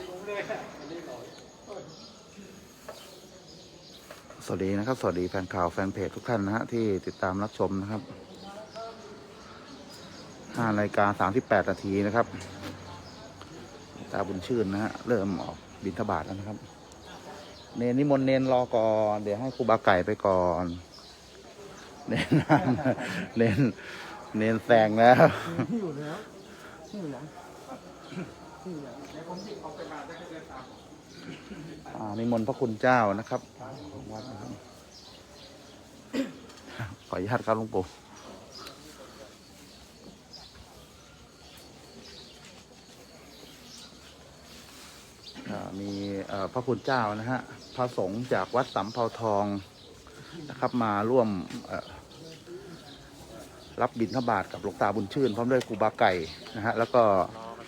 สวัสดีนะครับ สวัสดีแฟนข่าวแฟนเพจทุกท่านนะฮะที่ติดตามรับชมนะครับห้านาฬิกาสามสิบแปดนาทีนะครับ ตาบุญชื่นนะฮะเริ่มออกบินทบาทแล้วนะครับ เนนนิมนต์เนนรอก่อน เดี๋ยวให้ครูบาไก่ไปก่อน เนนนั่งเนนเนนแซงแล้วอยู่แล้วอยังชื่อหยัง อ่านิมนต์พระคุณเจ้านะครับของวัดนะครับขออนุญาตครับหลวงปู่มีพระคุณเจ้านะฮะ พระสงฆ์จากวัดสำเภาทองนะครับมาร่วมรับบิณฑบาตกับหลวงตาบุญชื่น พร้อมด้วยครูบาไก่นะฮะ แล้วก็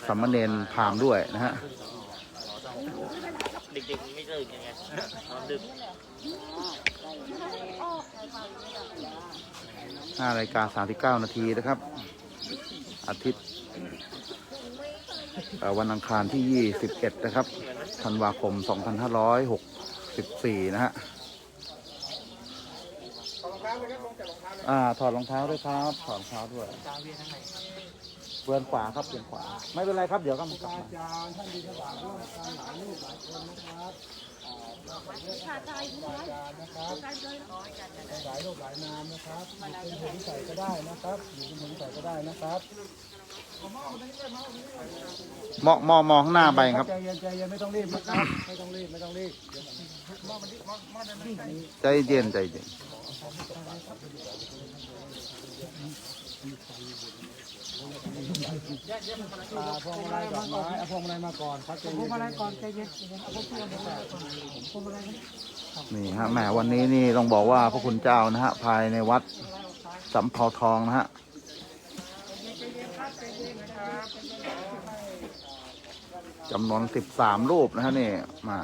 สามเณรพราหมณ์ด้วยนะฮะเด็กๆไม่ตื่นยังไงนอนดึกห้านาฬิการสามสิบเก้านาทีนะครับ อาทิตย์วันอังคารที่ยี่สิบเอ็ดนะครับธันวาคมสองพันห้าร้อยหกสิบสี่นะฮะอ่าถอดรองเท้าด้วยครับ ถอดรองเท้าด้วย เบือนขวาครับเบือนขวา ไม่เป็นไรครับเดี๋ยวก็มากลับอามาจารย์ท่านดีทบาทร่วมกันหลายลูกหลายคนนะครับอาจารย์นะครับหลายลูกหลายนามนะครับอยู่เป็นผู้ใส่ก็ได้นะครับอยู่เป็นผู้ใส่ก็ได้นะครับมองมองมองข้างหน้าไปครับใจเย็นใจเย็นไม่ต้องรีบนะครับไม่ต้องรีบไม่ต้องรีบใจเย็นใจเย็น อาพวงมาลัยดอกไม้เอาพวงมาลัยมาก่อนครับใจเย็นพวงมาลัยก่อนใจเย็นเอาพวงมาลัยนพวงมาลัยนี่ฮะแหมวันนี้นี่ต้องบอกว่าพระคุณเจ้านะฮะภายในวัดสำเภาทองนะฮะจำนวนสิบสามรูปนะฮะนี่มา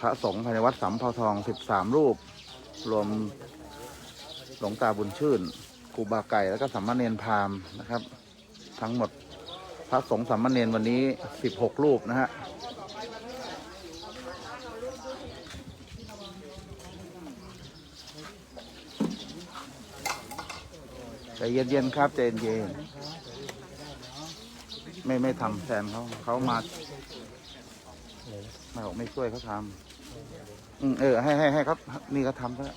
พระสงฆ์ภายในวัดสำเภาทองสิบสามรูป รวมหลวงตาบุญชื่น รูบาไก่แล้วก็สัมมาเนรพราหมณ์นะครับ ทั้งหมดพระสงฆ์สัมมาเนรวันนี้สิบหกรูปนะฮะใจเย็นๆครับใจเย็นๆไม่ไม่ทำแทนเขาเขามาไม่บอกไม่ช่วยเขาทำอืมเออ ให้ให้ให้ครับ นี่ก็ทำก็ได้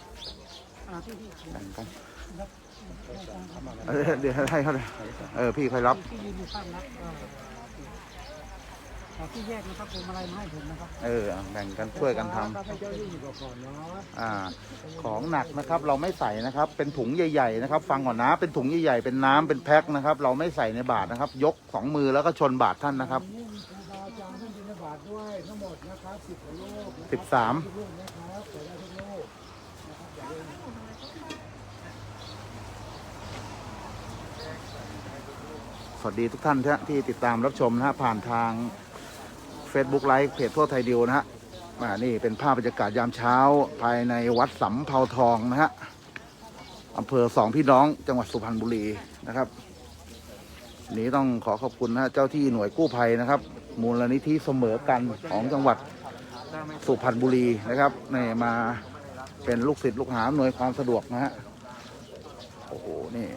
แบ่งกัน เออเดี๋ยวให้เขาเลยเออพี่ค่อยรับที่ยืนอยู่ข้างนักขอที่แยกนะครับพวงมาลัยมาให้ผมนะครับเออแบ่งกันช่วยกันทำให้เจ้าที่อยู่ก่อนเนาะอ่า ของหนักนะครับเราไม่ใส่นะครับ เป็นถุงใหญ่ๆนะครับ ฟังก่อนนะ เป็นถุงใหญ่ๆเป็นน้ำเป็นแพ็คนะครับ เราไม่ใส่ในบาทนะครับ ยกสองมือแล้วก็ชนบาทท่านนะครับนี่มีครูบาอาจารย์ท่านบิณฑบาตด้วยทั้งหมดนะครับสิบกว่าลูกนะครับสิบสาม ทุกลูกนะครับใส่ได้ทุกลูกนะครับอย่าลืม สวัสดีทุกท่านที่ติดตามรับชมนะฮะผ่านทาง Facebook ไลฟ์เพจทั่วไทยดิวนะฮะอ่านี่เป็นภาพบรรยากาศยามเช้าภายในวัดสำเภาทองนะฮะอำเภอสองพี่น้องจังหวัดสุพรรณบุรีนะครับ นี้ต้องขอขอบคุณนะเจ้าที่หน่วยกู้ภัยนะครับ มูลนิธิเสมอกันของจังหวัดสุพรรณบุรีนะครับนี่มาเป็นลูกศิษย์ลูกหาหน่วยความสะดวกนะฮะโอ้โหนี่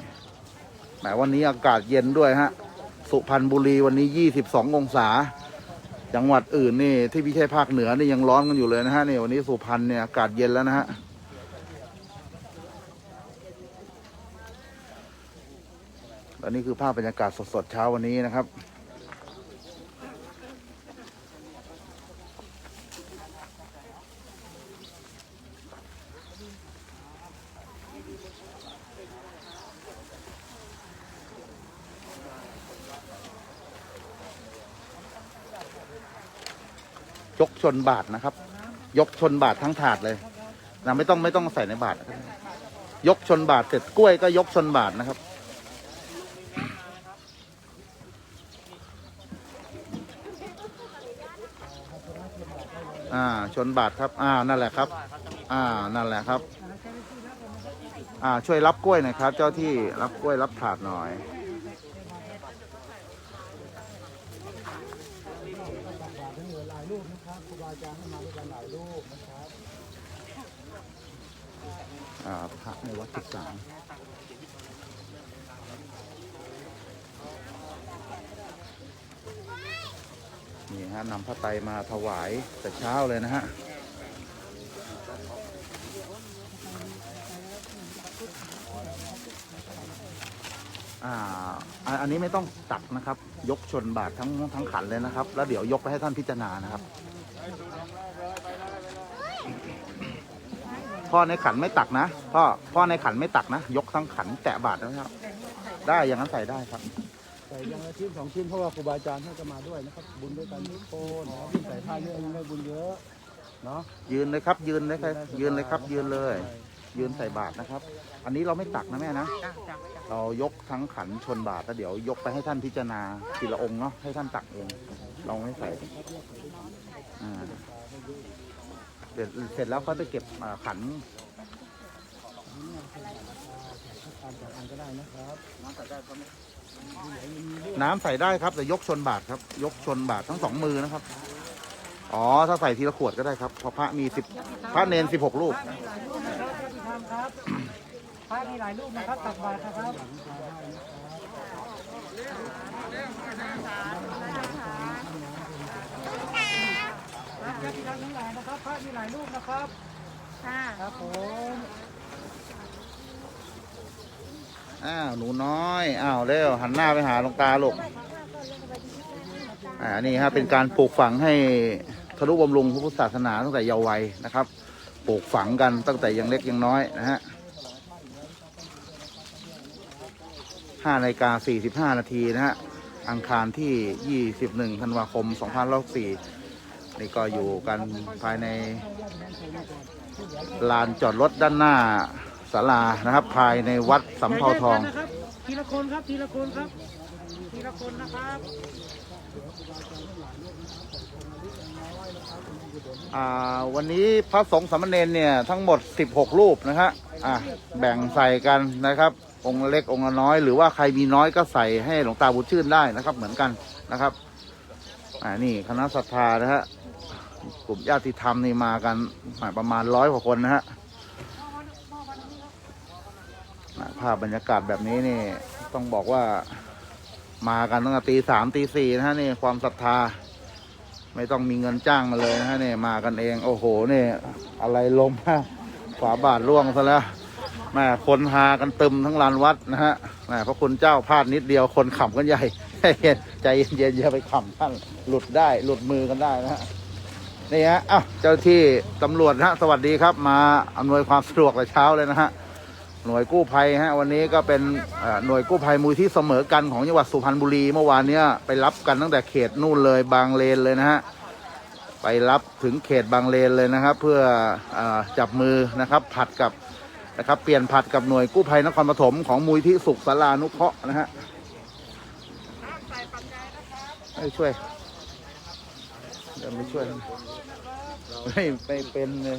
มวันนี้อากาศเย็นด้วยฮะ สุพรรณบุรีวันนี้ 22 องศา จังหวัดอื่นนี่ที่ไม่ใช่ภาคเหนือนี่ยังร้อนกันอยู่เลยนะฮะนี่วันนี้สุพรรณเนี่ยอากาศเย็นแล้วนะฮะและนี่คือภาพบรรยากาศสดๆเช้าวันนี้นะครับ ชนบาทนะครับ ยกชนบาททั้งถาดเลยนะไม่ต้องไม่ต้องใส่ในบาทยกชนบาทเสร็จกล้วยก็ยกชนบาทนะครับ อ่าชนบาทครับ อ่านั่นแหละครับ อ่านั่นแหละครับ อ่าช่วยรับกล้วยหน่อยครับ เจ้าที่รับกล้วยรับถาดหน่อย ทั้งหมดหลายรูปนะครับครูบา อาจารย์ให้มาด้วยกันหลายรูปนะครับพระในวัดสิสามนี่ฮะนำพระไตรมาถวายแต่เช้าเลยนะฮะอ่าอันนี้ไม่ต้องตักนะครับ ยกชนบาททั้งทั้งขันเลยนะครับ แล้วเดี๋ยวยกไปให้ท่านพิจารณานะครับ พ่อในขันไม่ตักนะพ่อพ่อในขันไม่ตักนะ ยกทั้งขันแตะบาทนะครับ ได้อย่างนั้นใส่ได้ครับใส่อยังละชิ้นสองชิ้นเพราะว่าครูบาอาจารย์ท่านจะมาด้วยนะครับ บุญด้วยกันทุกคนนะครับยิ่งใส่ผ้าเยอะยิ่งได้บุญเยอะเนาะยืนเลยครับ ยืนเลยครับยืนเลยครับ ยืนเลย ยืนใส่บาทนะครับ อันนี้เราไม่ตักนะแม่นะเรายกทั้งขันชนบาทแล้วเดี๋ยวยกไปให้ท่านพิจารณาทีละองค์เนาะให้ท่านตักเองเราไม่ใส่อ่า เสร็จเสร็จแล้วเขาจะเก็บขันน้ำใส่ได้ครับแต่ยกชนบาทครับ ยกชนบาททั้งสองมือนะครับ อ๋อ ถ้าใส่ทีละขวดก็ได้ครับเพราะพระมีสิบพระเนนสิบหกรูปครับที่ทำครับพระมีหลายรูปนะครับตักบาตรนะครับ ครับ ญาติธรรมทั้งหลายนะครับ พระมีหลายรูปนะครับ ค่ะครับผมอ้าวหนูน้อยอ้าวเร็วหันหน้าไปหาหลวงตาลูกอ่านี่ฮะเป็นการปลูกฝังให้ทะลุบำรุงพระพุทธศาสนาตั้งแต่เยาว์วัยนะครับปลูกฝังกันตั้งแต่ยังเล็กยังน้อยนะฮะห้านาฬิกาสี่สิบห้านาทีนะฮะอังคารที่21ธันวาคม2564นี่ ก็อยู่กันภายในลานจอดรถด้านหน้าศาลานะครับ ภายในวัดสำเภาทองนะครับทีละคนครับทีละคนครับทีละคนนะครับอ่าวันนี้พระสงฆ์สามเณรเนี่ยทั้งหมด 16 รูปนะฮะอะแบ่งใส่กันนะครับ องค์เล็กองค์ละน้อย หรือว่าใครมีน้อยก็ใส่ให้หลวงตาบุญชื่นได้นะครับ เหมือนกันนะครับ อ่านี่คณะศรัทธานะฮะ กลุ่มญาติธรรมนี่มากันอ่าประมาณร้อยกว่าคนนะฮะอ่าภาพบรรยากาศแบบนี้นี่ต้องบอกว่ามากันตั้งแต่ตีสามตีสี่นะฮะนี่ความศรัทธา ไม่ต้องมีเงินจ้างมาเลยนะฮะนี่มากันเอง โอ้โหนี่อะไรลมฮะฝาบาทร่วงซะแล้วแม่คนหากันตึมทั้งลานวัดนะฮะแม่พระคุณเจ้าพลาดนิดเดียวคนขำกันใหญ่ใจเย็นๆอย่าไปขำท่านหลุดได้หลุดมือกันได้นะฮะ นี่ฮะอ้าวเจ้าที่ตำรวจนะฮะสวัสดีครับ มาอำนวยความสะดวกแต่เช้าเลยนะฮะหน่วยกู้ภัยฮะวันนี้ก็เป็นหน่วยกู้ภัยมูลที่เสมอกันของจังหวัดสุพรรณบุรีเมื่อวานเนี้ยไปรับกันตั้งแต่เขตนู่นเลยบางเลนเลยนะฮะไปรับถึงเขตบางเลนเลยนะครับ เพื่ออจับมือนะครับผัดกับนะครับเปลี่ยนผัดกับหน่วยกู้ภัยนครปฐมของมูลที่สุขสารานุเคราะห์นะฮะให้ช่วย เดี๋ยวไม่ช่วยไม่ไม่เป็นเลย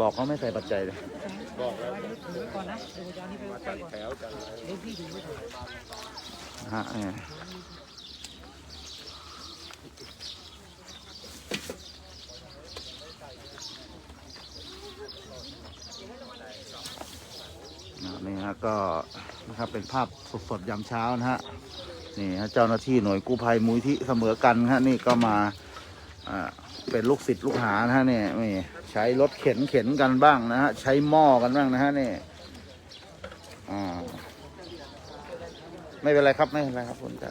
บอกเขาไม่ใส่ปัจจัยเลยก่อนนะดูจานนี้ไปก่อนเดี๋ยวพี่ดูไม่ถูกนะฮะนี่ฮะก็นะครับเป็นภาพสดๆยามเช้านะฮะ นี่ฮะเจ้าหน้าที่หน่วยกู้ภัยมูลที่เสมอกันฮะนี่ก็มาอ่าเป็นลูกศิษย์ลูกหานะฮะนี่ใช้รถเข็นเข็นกันบ้างนะฮะใช้หม้อกันบ้างนะฮะนี่อ่าไม่เป็นไรครับไม่เป็นไรครับคุณจะ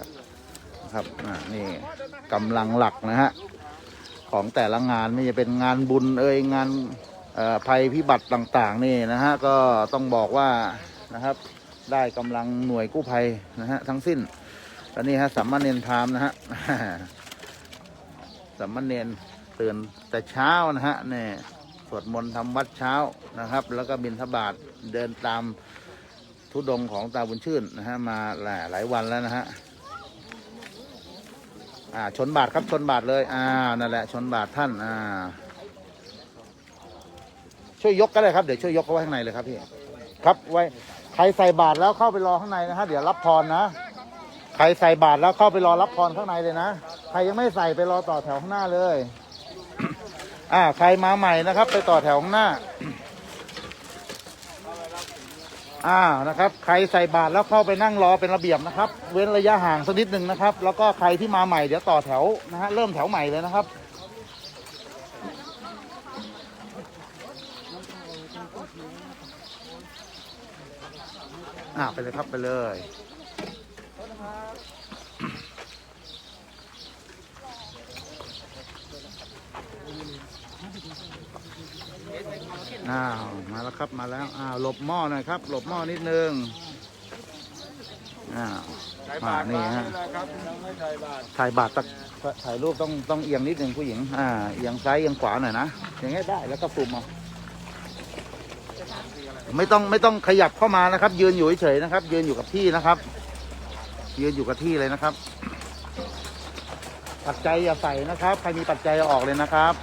ครับอ่านี่กำลังหลักนะฮะของแต่ละงานไม่จะเป็นงานบุญเอ่ยงานอ่อภัยพิบัติต่าง ๆ นี่นะฮะก็ต้องบอกว่านะครับ ได้กำลังหน่วยกู้ภัยนะฮะทั้งสิ้น แล้วนี่ฮะสัมมาเนนพามนะฮะสัมมาเนนตื่นแต่เช้านะฮะเนี่ยสวดมนต์ทำวัดเช้านะครับ แล้วก็บิณฑบาตเดินตามทุดงค์ของตาบุญชื่นนะฮะมาหลายหลายวันแล้วนะฮะอ่าชนบาทครับชนบาทเลยอ่านั่นแหละ ชนบาทท่านอ่า ช่วยยกก็ได้ครับเดี๋ยวช่วยยกเขาไว้ข้างในเลยครับพี่ครับไว้ใครใส่บาทแล้วเข้าไปรอข้างในนะฮะเดี๋ยวรับพรนะ ใครใส่บาตรแล้วเข้าไปรอรับพรข้างในเลยนะ ใครยังไม่ใส่ไปรอต่อแถวข้างหน้าเลย อ่า ใครมาใหม่นะครับ ไปต่อแถวข้างหน้า อ่า นะครับ ใครใส่บาตรแล้วเข้าไปนั่งรอเป็นระเบียบนะครับ เว้นระยะห่างสักนิดหนึ่งนะครับ แล้วก็ใครที่มาใหม่เดี๋ยวต่อแถวนะฮะ เริ่มแถวใหม่เลยนะครับอ่าไปเลยครับไปเลย อ้าวมาแล้วครับมาแล้วอ้าวหลบหม้อหน่อยครับ หลบหม้อนิดนึงอ้าวมานี่ฮะถ่ายบาทตักถ่ายรูปต้องต้องเอียงนิดนึงผู้หญิงอ่าเอียงซ้ายเอียงขวาหน่อยนะอย่างเงี้ยได้แล้วก็ซูมเอาไม่ต้องไม่ต้องขยับเข้ามานะครับ ยืนอยู่เฉยๆนะครับ ยืนอยู่กับที่นะครับ ยืนอยู่กับที่เลยนะครับ ปัจจัยอย่าใส่นะครับใครมีปัจจัยเอาออกเลยนะครับ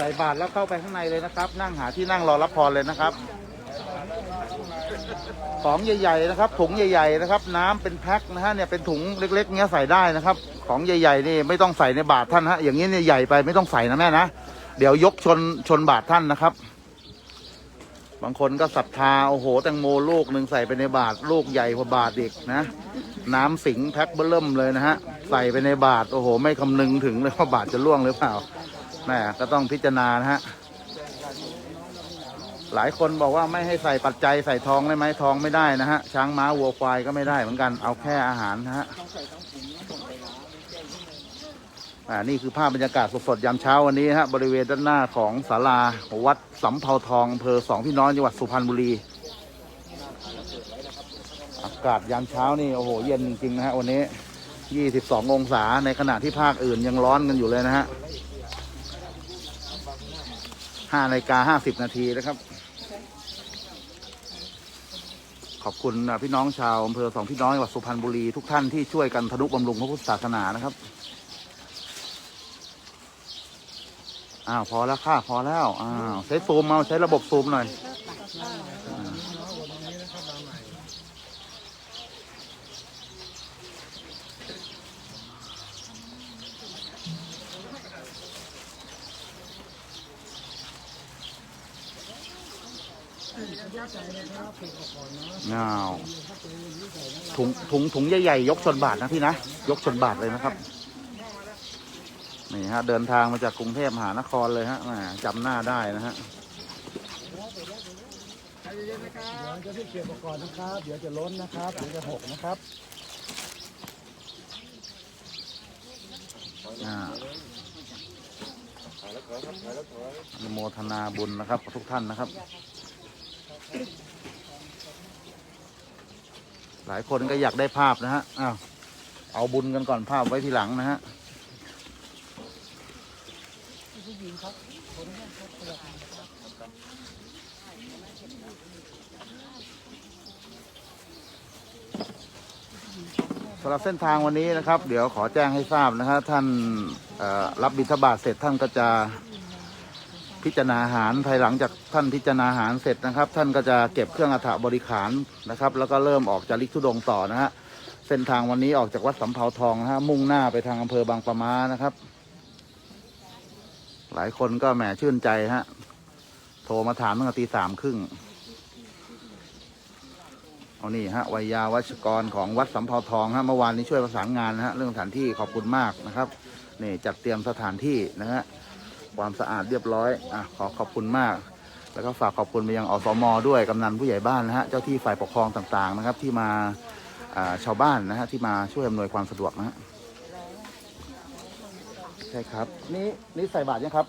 ใส่บาทแล้วเข้าไปข้างในเลยนะครับ นั่งหาที่นั่งรอรับพรเลยนะครับ ของใหญ่ ๆ นะครับ ถุงใหญ่ ๆ นะครับ น้ำเป็นแพ็คนะฮะเนี่ยเป็นถุงเล็ก ๆเงี้ยใส่ได้นะครับ ของใหญ่ๆนี่ไม่ต้องใส่ในบาทท่านฮะอย่างนี้เนี่ยใหญ่ไปไม่ต้องใส่นะแม่นะเดี๋ยวยกชนชนบาทท่านนะครับ บางคนก็ศรัทธาโอ้โหแตงโมลูกหนึ่งใส่ไปในบาทลูกใหญ่กว่าบาทอีกนะน้ำสิงแพ็คเบิ่มเลยนะฮะใส่ไปในบาทโอ้โห ไม่คำนึงถึงเลยว่าบาทจะล่วงหรือเปล่า แม่ก็ต้องพิจารณานะฮะ หลายคนบอกว่าไม่ให้ใส่ปัจจัยใส่ทองได้ไหมทองไม่ได้นะฮะ ช้างม้าวัวควายก็ไม่ได้เหมือนกันเอาแค่อาหารนะฮะอ่านี่คือภาพบรรยากาศสดๆยามเช้าวันนี้ฮะบริเวณด้านหน้าของศาลาวัดสำเภาทองอำเภอสองพี่น้องจังหวัดสุพรรณบุรี อากาศยามเช้านี่โอ้โหเย็นจริงๆนะฮะวันนี้ 22 องศาในขณะที่ภาคอื่นยังร้อนกันอยู่เลยนะฮะ ห้านาฬิกาห้าสิบนาทีนะครับ ขอบคุณพี่น้องชาวอำเภอสองพี่น้องจังหวัดสุพรรณบุรีทุกท่านที่ช่วยกันทนุบำรุงพระพุทธศาสนานะครับ อ้าวพอแล้วค่ะพอแล้ว อ้าวใช้ซูมเอาใช้ระบบซูมหน่อย อ้าวถุงถุงถุงใหญ่ๆยกชนบาทนะพี่นะ ยกชนบาทเลยนะครับ นี่ฮะ เดินทางมาจากกรุงเทพมหานครเลยฮะแหมจำหน้าได้นะฮะเดี๋ยวจะที่เก็บอุปกรณ์นะครับ เดี๋ยวจะล้นนะครับ เดี๋ยวจะหกนะครับอ่าอนุโมทนาบุญนะครับกับทุกท่านนะครับ หลายคนก็อยากได้ภาพนะฮะอ้าวเอาบุญกันก่อนภาพไว้ทีหลังนะฮะสำหรับเส้นทางวันนี้นะครับ เดี๋ยวขอแจ้งให้ทราบนะครับท่านรับบิณฑบาตเสร็จท่านก็จะ พิจารณาหารภายหลังจากท่านพิจารณาหารเสร็จนะครับ ท่านก็จะเก็บเครื่องอัฐบริขารนะครับ แล้วก็เริ่มออกจากลิกทุดงต่อนะฮะเส้นทางวันนี้ออกจากวัดสำเภาทองนะฮะมุ่งหน้าไปทางอำเภอบางปะมานะครับ หลายคนก็แหมชื่นใจฮะโทรมาถามตั้งแต่ตีสามครึ่งเอานี่ฮะวัยยาวัชกรของวัดสำเภาทองฮะเมื่อวานนี้ช่วยประสานงานนะฮะเรื่องสถานที่ขอบคุณมากนะครับนี่จัดเตรียมสถานที่นะฮะ ความสะอาดเรียบร้อยอะขอขอบคุณมาก แล้วก็ฝากขอบคุณไปยังอสมด้วยกำนันผู้ใหญ่บ้านนะฮะเจ้าที่ฝ่ายปกครองต่างๆนะครับ ที่มาอ่าชาวบ้านนะฮะที่มาช่วยอำนวยความสะดวกนะฮะใช่ครับ นี่นี่ใส่บาตรยังครับ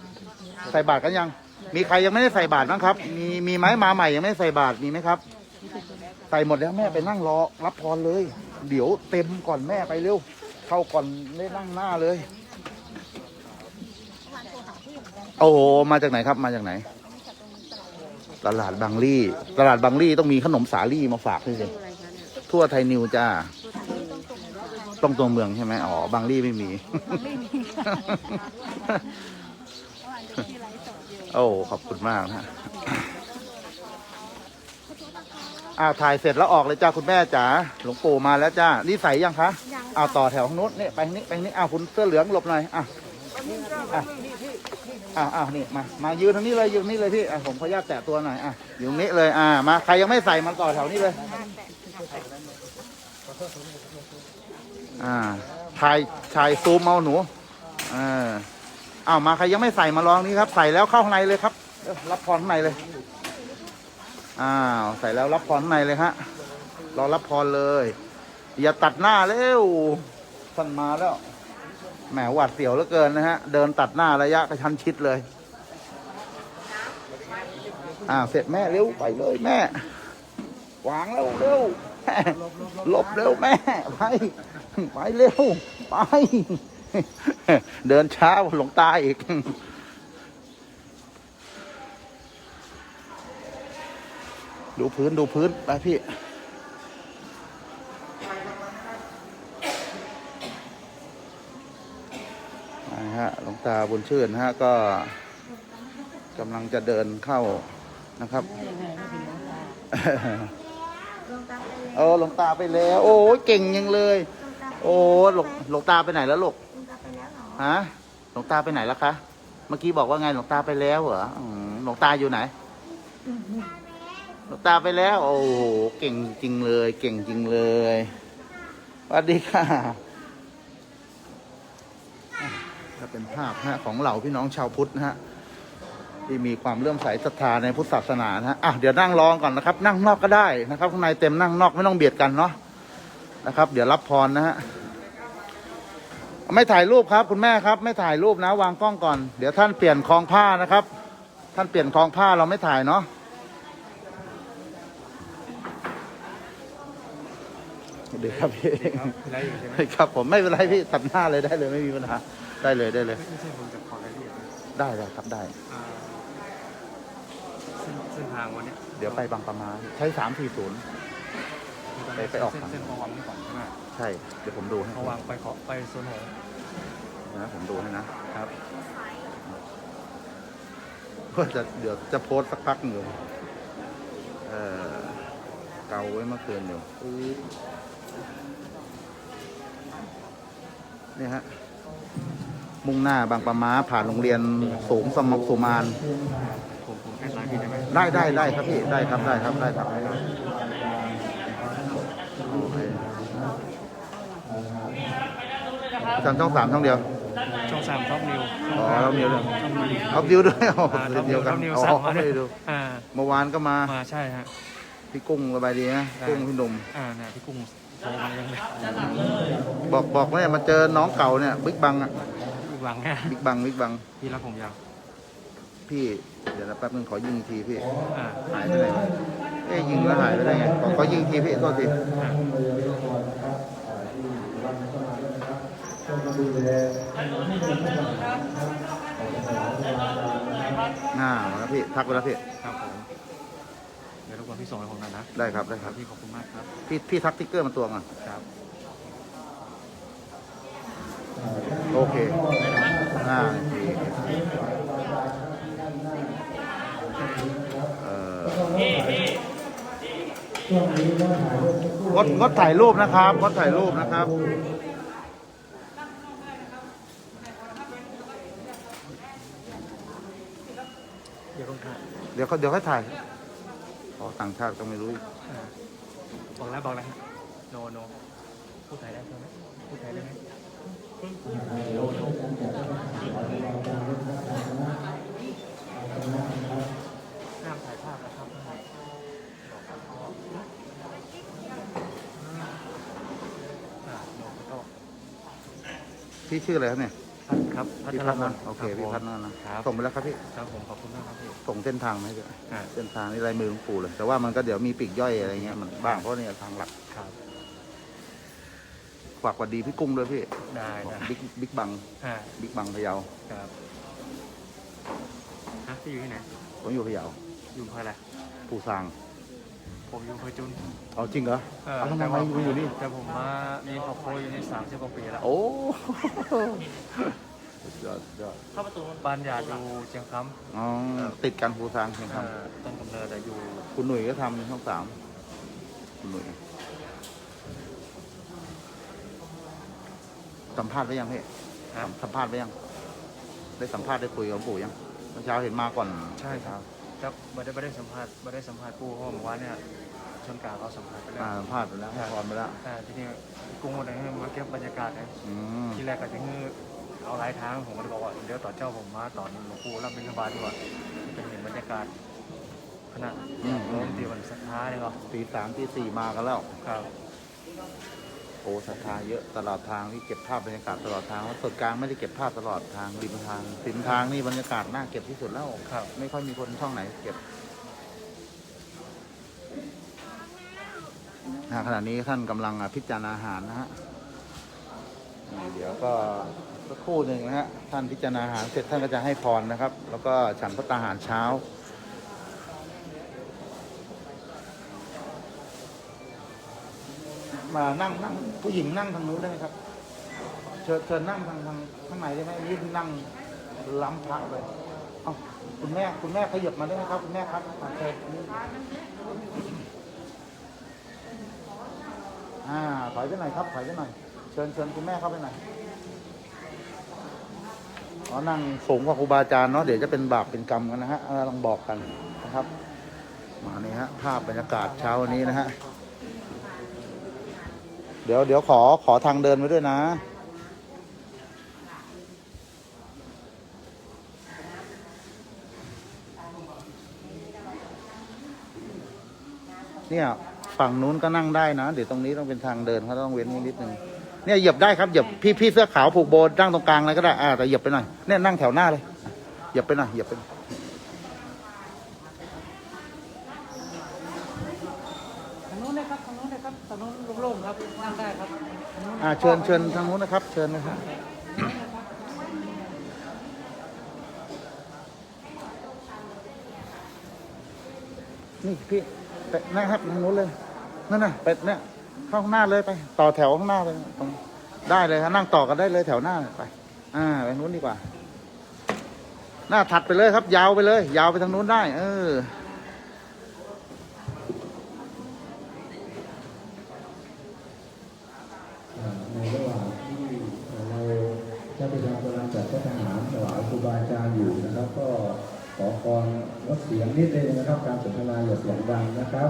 ใส่บาตรกันยัง มีใครยังไม่ได้ใส่บาตรบ้างครับ มีมีไหมมาใหม่ยังไม่ได้ใส่บาตรมีไหมครับ ใส่หมดแล้วแม่ไปนั่งรอรับพรเลย เดี๋ยวเต็มก่อนแม่ไปเร็ว เข้าก่อนได้นั่งหน้าเลย โอ้โหมาจากไหนครับมาจากไหน ตลาดบางลี่ ตลาดบางลี่ต้องมีขนมสาลี่มาฝากด้วยสิทั่วไทยนิวจ้าต้องตัวเมืองใช่ไหมอ๋อบางลี่ไม่มี โอ้ขอบคุณมากนะฮะอ้าถ่ายเสร็จแล้วออกเลยจ้าคุณแม่จ๋าหลวงปู่มาแล้วจ้านี่ใส่ยังคะยังอ้าต่อแถวข้างนู้นเนี่ยไปทางนี้ไปทางนี้อ้าคุณเสื้อเหลืองหลบหน่อยอะอะ อ้าวอ้าวนี่มา มายืนทางนี้เลยยืนนี่เลยพี่อะผมขออนุญาตแตะตัวหน่อยอะอยู่ตรงนี้เลยอ่ามาใครยังไม่ใส่มันต่อแถวนี้เลย อ่าถ่ายถ่ายซูมเอาหนูเอออ้าวมาใครยังไม่ใส่มาลองนี้ครับ ใส่แล้วเข้าข้างในเลยครับเอ้ารับพรข้างในเลยอ้าวใส่แล้วรับพรข้างในเลยฮะรอรับพรเลย อย่าตัดหน้าเร็วท่านมาแล้ว แหมหวาดเสียวเหลือเกินนะฮะ เดินตัดหน้าระยะกระชั้นชิดเลยอ้าเสร็จแม่เร็วไปเลยแม่ วางแล้วเร็วหลบเร็วแม่ ไป ไปเร็ว ไป เดินช้าหลงตาอีกดูพื้นดูพื้นไปพี่ ฮะหลวงตาบุญชื่นนะฮะก็กำลังจะเดินเข้านะครับโอ้หลวงตาไปแล้ว โอ้ยเก่งยังเลย โอ้หลวงหลวงตาไปไหนแล้วลูกฮะหลวงตาไปไหนแล้วคะเมื่อกี้บอกว่าไงหลวงตาไปแล้วเหรออืมหลวงตาอยู่ไหนหลวงตาไปแล้ว โอ้โหเก่งจริงเลย เก่งจริงเลยสวัสดีค่ะ ก็เป็นภาพนะฮะของเหล่าพี่น้องชาวพุทธนะฮะที่มีความเลื่อมใสศรัทธาในพุทธศาสนานะฮะอะเดี๋ยวนั่งรองก่อนนะครับ นั่งนอกก็ได้นะครับข้างในเต็มนั่งนอกไม่ต้องเบียดกันเนาะนะครับ เดี๋ยวรับพรนะฮะไม่ถ่ายรูปครับ คุณแม่ครับ ไม่ถ่ายรูปนะ วางกล้องก่อน เดี๋ยวท่านเปลี่ยนคลองผ้านะครับ ท่านเปลี่ยนคลองผ้าเราไม่ถ่ายเนาะเดี๋ยวครับพี่ไรอยู่ใช่ไหมครับผมไม่เป็นไรพี่ตัดหน้าเลยได้เลยไม่มีปัญหา ได้เลยได้เลย ไม่ใช่ผมจะขอรายละเอียดนะได้เลยครับได้ อ่าเส้นเส้นทางวันเนี้ยเดี๋ยวไปบางประมาใช้สามสี่ศูนย์ไปไปออกเส้นทาง เส้นพอวังนี่ก่อนใช่ไหมใช่ เดี๋ยวผมดูให้พอวังไปขอไปโซนหงนะผมดูให้นะครับเพื่อจะเดี๋ยวจะโพสต์สักพักหนึ่งอยู่เออเกาไว้เมื่อคืนอยู่ปึ๊บนี่ฮะ มุ่งหน้าบางประมาผ่านโรงเรียนสูงสมสุมานผมผมแอดไลน์พี่ได้ไหมได้ได้ได้ครับพี่ได้ครับได้ครับได้ครับโอเคจำช่องสามช่องเดียวช่องสามท็อปนิวอ๋อเรามีเรื่องช่องนิวเอาดิวด้วยอ๋ออ่าท็อปเดีนิยววกันท็อปนิวอ๋สั่งอมาไม่ได้ดูอ่าเมื่อวานก็มามาใช่ฮะพี่กุ้งสบายดีนะได้กุ้งพี่หนุ่มอ่าเนี่ยพี่กุ้งโทรมายังเลยบอกบอกว่าเนี่ยมาเจอน้องเก่าเนี่ยบิ๊กบังอะอี กหวังไงบิ๊กบังบิ๊กบัง พี่รักผมยาวพี่เดี๋ยวนะแป๊บนึงขอยิงอีกทีพี่ อ่าหายไปไหนวะเอ๊ะยิงแล้วหายไปได้ไงขอขอยิงอีกทีพี่โทษทีอ่าหน้ามาแล้วพี่ทักไปแล้วพี่ ครับผมเดี๋ยวรบกวนพี่ส่งให้ผมหน่อยนะได้ครับได้คครัรับบพี่ขอบคุณมากครับ พี่พี่ทักติ๊กเกอร์มาตัวก่อนครับ โอเคอ่องดงดถ่ายรูปนะครับงดถ่ายรูปนะครับเดี๋ยวต้องถ่ายเดี๋ยวเขาเดี๋ยวค่อยถ่ายขอต่างชาติก็ไม่รู้บอกแล้วบอกแล้วฮะโนโนพูดไทยได้ใช่ไหมพูดไทยได้ไหม พนะครับอ่าโนโต้พี่ชื่ออะไรครับเนี่ยพัดครับพัพี่ทพัรฒมน์นโอเคพี่พัฒน์นั่นนะครับส่งไปแล้วครับพี่ครับผมขอบคุณมากครับพี่ส่งเส้นทางมาให้ด้วยอ่าเส้นทางนี่ลายมือหลวงปู่เลย แต่ว่ามันก็เดี๋ยวมีปีกย่อยอะไรเงี้ยมันบ้างเพราะเนี่ยทางหลักครับ ฝากสวัสดีพี่กุ้งด้วยพี่ได้บอกนะบิ๊กบิ๊กบังอ่าบิ๊กบังพะเยาครับฮะพี่อยู่ที่ไหนผมอยู่พะเยาอยู่อำเภออะไรปูซางผมอยู่อำเภอจุนเอาจริงเหรอเออเอาทำไมแต่มาว่าอยู่อยู่นี่แต่ผมมามีครอบครัวอยู่นี่สามสิบกว่าปีแล้วโอ้ สุดยอดสุดยอดเข้าประตูมันบ้านญาติอยู่เชียงคอ๋อติดกันปูซางเพียงำครัอ่าต้นกำเนิดแต่อยู่คุณหนุ่ยก็ทำช่องสามอคุณหนุ่ย สัมภาษณ์ไปยังพี่สัมภาษณ์ไปยัง ได้สัมภาษณ์ได้คุยกับหลวงปู่ยังเมื่อเช้าเห็นมาก่อนใช่ครับครับไม่ได้ไม่ได้สัมภาษณ์ไม่ได้สัมภาษณ์ผู้เพราะว่าเมื่อวานเนี่ยชนกลางเขาสัมภาษณ์ไปแล้วอ่าสัมภาษณ์ไปแล้วให้พรไปแล้วแต่ทีนี้กุ้งวันนี้มาเก็บบรรยากาศนะอืมที่แรกก็จะคือเอาหลายทางผมก็เลยบอกว่าเดี๋ยวตอนเจ้าผมมาตอนหลวงปู่รับบิณฑบาตดีกว่าเป็นเห็นบรรยากาศขณะโน้มที่วันศรัทธาเนี่ยก็ตีสามตีสี่มากันแล้วครับ โอ้ศรัทธาเยอะตลอดทางที่เก็บภาพบรรยากาศตลอดทางว่าส่วนกลางไม่ได้เก็บภาพตลอดทางริมทางริมทางนี่บรรยากาศน่าเก็บที่สุดแล้วครับ ไม่ค่อยมีคนช่องไหนเก็บอ่าขณะนี้ท่านกำลังอะพิจารณาอาหารนะฮะนี่เดี๋ยวก็สักครู่หนึ่งนะฮะท่านพิจารณาอาหารเสร็จท่านก็จะให้พรนะครับ แล้วก็ฉันพระตาหารเช้า มานั่งนั่งผู้หญิงนั่งทางนู้นได้ไหมครับ เชิญเชิญนั่งทางทางข้างในได้ไหมนี่นั่งล้ำพระเลยเอาคุณแม่คุณแม่ขยับมาได้ไหมครับ คุณแม่ครับโอเคอ่าถอยไปหน่อยครับถอยไปหน่อยเชิญเชิญคุณแม่เข้าไปหน่อยอ๋อนั่งสูงกว่าครูบาอาจารย์เนาะเดี๋ยวจะเป็นบาปเป็นกรรมกันนะฮะเออลองบอกกันนะครับ มานี่ฮะภาพบรรยากาศเช้าวันนี้นะฮะ เดี๋ยวเดี๋ยวขอขอทางเดินไว้ด้วยนะ เนี่ยฝั่งนู้นก็นั่งได้นะ เดี๋ยวตรงนี้ต้องเป็นทางเดินเขาต้องเว้นนิดนึงเนี่ยเหยียบได้ครับเหยียบพี่พี่เสื้อขาวผูกโบนั่งตรงกลางเลยก็ได้อ่าแต่เหยียบไปหน่อยเนี่ยนั่งแถวหน้าเลยเหยียบไปหน่อยเหยียบไปหน่อย ทางนู้นนะครับทางนู้นนะครับทางนู้นโล่งๆครับนั่งได้ครับทางนู้น อ่า เชิญเชิญทางนู้นนะครับ เชิญนะครับนี่พี่ไปนะครับทางนู้นเลยนั่นน่ะไปเนี่ยเข้าข้างหน้าเลยไป ต่อแถวข้างหน้าเลยตรงได้เลยครับนั่งต่อกันได้เลยแถวหน้าไป อ่าไปนู้นดีกว่า หน้าถัดไปเลยครับ ยาวไปเลย ยาวไปทางนู้นได้ เออ ในระหว่างที่เราเจ้าพระยากำลังจัดพระทหารถวายครูบาอาจารย์อยู่นะครับ ก็ขอพรงดเสียงนิดนึงนะครับ การสนทนาอย่าเสียงดังนะครับ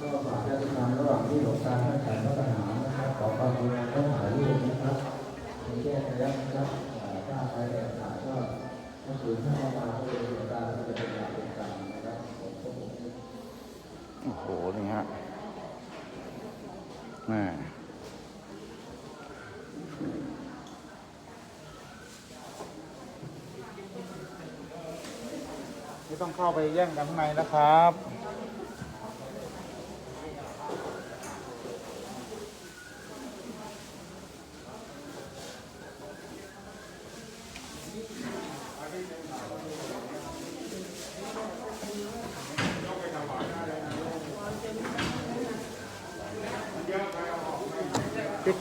ก็ฝากญาติธรรมระหว่างที่หลวงตาท่านฉันพระทหารนะครับ ขอความกรุณาต้องถ่ายรูปนะครับในแจ้งระยะนะครับอ่าถ้าใครแอบถ่ายก็ถ้าสื่อถ้าเข้ามาก็เป็นหลวงตาก็จะเป็นอย่างเป็นกลางนะครับผมก็ผม โอ้โห นี่ฮะ แม่ไม่ต้องเข้าไปแย่งกันข้างในนะครับ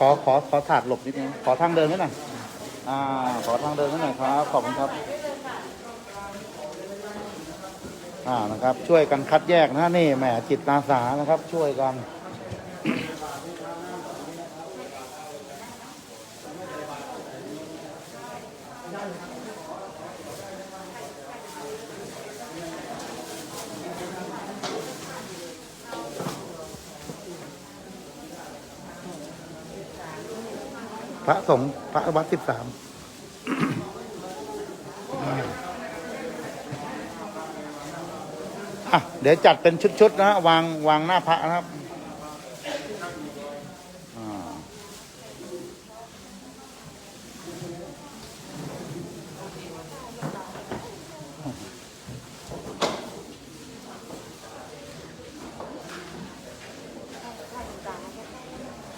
อขอขอถาดหลบนิดนึงขอทางเดินไว้หน่อยอ่า ขอทางเดินไว้หน่อยครับ ขอบคุณครับ อ่านะครับ ช่วยกันคัดแยกนะนี่แหมจิตอาสานะครับ ช่วยกัน พระสงฆ์พระวัดสิบสามเดี๋ยวจัดเป็นชุดๆนะวางวางหน้าพระนะครับอ่า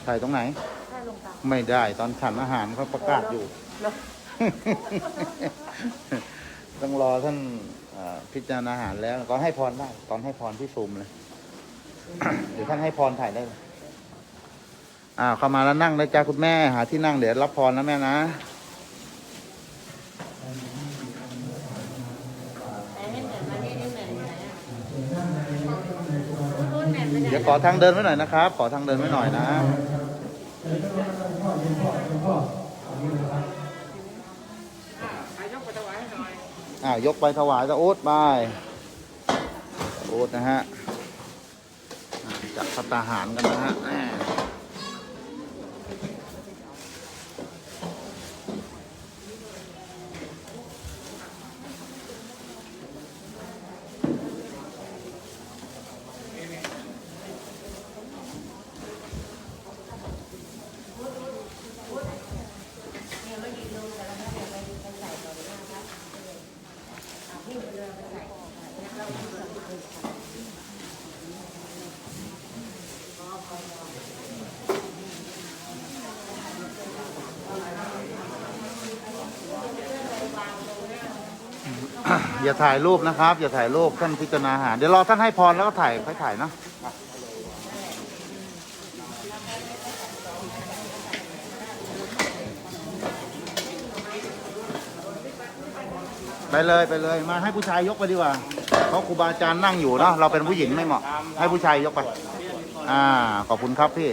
ถ่ายตรงไหน ไม่ได้ตอนฉันอาหารเขาประกาศอยู่ต้องรอท่านเอ่อพิจารณาอาหารแล้วก็ให้พรได้ตอนให้พรที่ซูมเลย เดี๋ยวท่านให้พรถ่ายได้เลยอ่าเข้ามาแล้วนั่งเลยจ้าคุณแม่หาที่นั่งเดี๋ยวรับพรนะแม่นะ ไหนให้เหมือนมานี่นี่เหมือนไหนอะดี๋ยวขอทางเดินไว้หน่อยนะครับ ขอทางเดินไว้หน่อยนะ อ่ายกไปถวายตะโอ๊ตไปโอ๊ตนะฮะจัดพัตตาหารกันนะฮะ อย่าถ่ายรูปนะครับ อย่าถ่ายรูปท่านพิจารณาหารเดี๋ยวรอท่านให้พรแล้วก็ถ่ายค่อยถ่ายเนาะไปเลยไปเลยมาให้ผู้ชายยกไปดีกว่าเพราะครูบาอาจารย์นั่งอยู่เนาะเราเป็นผู้หญิงไม่เหมาะ ให้ผู้ชายยกไป อ่าขอบคุณครับพี่